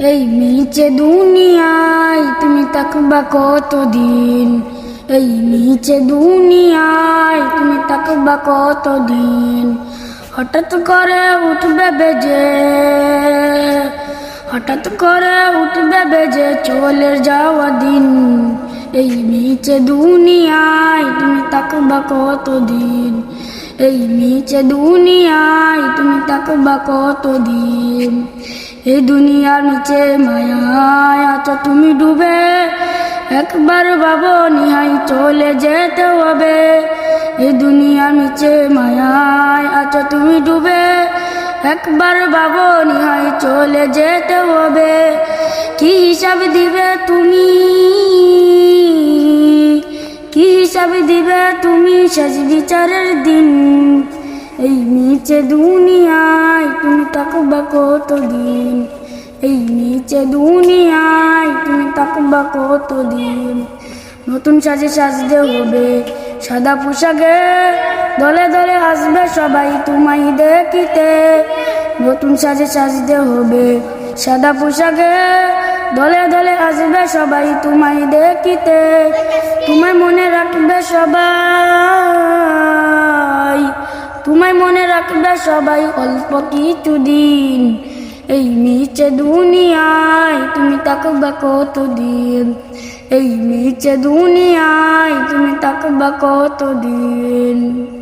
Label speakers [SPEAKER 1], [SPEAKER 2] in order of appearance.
[SPEAKER 1] এই নিচে দুনিয়ায় তুমি তাকবা কতদিন? এই নিচে দুনিয়ায় তুমি তাকবা কতদিন? হঠাৎ করে উঠবে বেজে, হঠাৎ করে উঠবে বেজে চলে যাওয়া দিন। এই নিচে দুনিয়ায় তুমি তাকবা কতদিন? এই নিচে দুনিয়ায় তুমি তাকবা কতদিন? এই দুনিয়ার নিচে মায়ায় আছো, তুমি ডুবে। একবার ভাবো, নিহাই চলে যেতে হবে। এই দুনিয়ার নিচে মায়ায় আছো, তুমি ডুবে। একবার ভাবো, নিহাই চলে যেতে হবে। কি হিসাব দিবে তুমি? কি দিবে তুমি শেষ বিচারের দিন? এই নিচে দুনিয়ায় তুমি তাকবা কতদিন? এই নিচে দুনিয়ায় তুমি তাকবা কতদিন? নতুন সাজে সাজতে হবে, সাদা পোশাকে দলে দলে আসবে সবাই তোমায় দেখিতে। নতুন সাজে সাজতে হবে, সাদা পোশাকে দলে দলে আসবে সবাই তোমায় দেখিতে। তোমায় মনে সবাই। তোমায় মনে রাখবে সবাই অল্প কিছু দিন এই মিছে দুনিয়ায় তুমি তাকবা কতদিন? এই মিছে দুনিয়ায় তুমি তাকবা কতদিন?